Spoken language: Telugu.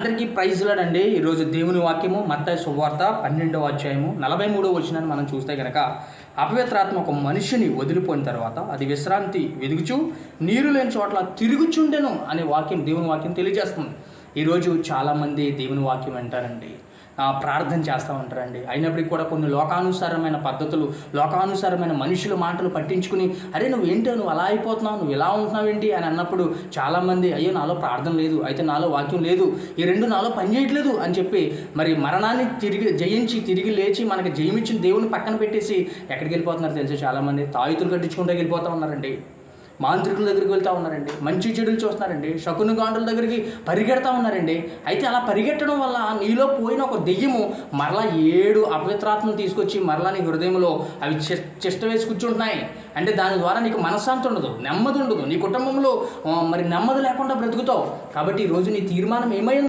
అందరికీ ప్రైజ్లాడండి ఈరోజు దేవుని వాక్యము మత్తాయి శుభవార్త పన్నెండవ అధ్యాయము నలభై మూడవ వచ్చినాన్ని మనం చూస్తే కనుక అపవిత్రాత్మ ఒక మనిషిని వదిలిపోయిన తర్వాత అది విశ్రాంతి వెదుగుచు నీరు లేని చోట్ల తిరుగుచుండెను అనే వాక్యం దేవుని వాక్యం తెలియజేస్తుంది. ఈరోజు చాలామంది దేవుని వాక్యం అంటారండి ప్రార్థన చేస్తూ ఉంటారండి. అయినప్పటికీ కూడా కొన్ని లోకానుసారమైన పద్ధతులు లోకానుసారమైన మనుషుల మాటలు పట్టించుకుని అరే నువ్వు ఏంటో నువ్వు అలా అయిపోతున్నావు? నువ్వు ఇలా ఉంటున్నావు ఏంటి అని అన్నప్పుడు చాలామంది అయ్యో నాలో ప్రార్థన లేదు. అయితే నాలో వాక్యం లేదు. ఈ రెండు నాలో పనిచేయట్లేదు అని చెప్పి మరి మరణాన్ని తిరిగి జయించి తిరిగి లేచి మనకి జయమిచ్చిన దేవుని పక్కన పెట్టేసి ఎక్కడికి వెళ్ళిపోతున్నారు తెలుసు చాలామంది? తాయుతులు కట్టించుకుంటూ వెళ్ళిపోతూ ఉన్నారండి. మాంత్రికుల దగ్గరికి వెళ్తూ ఉన్నారండి. మంచి చెడులు చూస్తున్నారండి. శకుని గాండుల దగ్గరికి పరిగెడతా ఉన్నారండి. అయితే అలా పరిగెట్టడం వల్ల నీలో పోయిన ఒక దెయ్యము మరలా ఏడు అపవిత్రాత్మను తీసుకొచ్చి మరలా నీ హృదయంలో అవి చె- చెష్ట వేసి కూర్చుంటున్నాయి. అంటే దాని ద్వారా నీకు మనశ్శాంతి ఉండదు నెమ్మది ఉండదు. నీ కుటుంబంలో మరి నెమ్మది లేకుండా బ్రతుకుతావు. కాబట్టి ఈరోజు నీ తీర్మానం ఏమైంది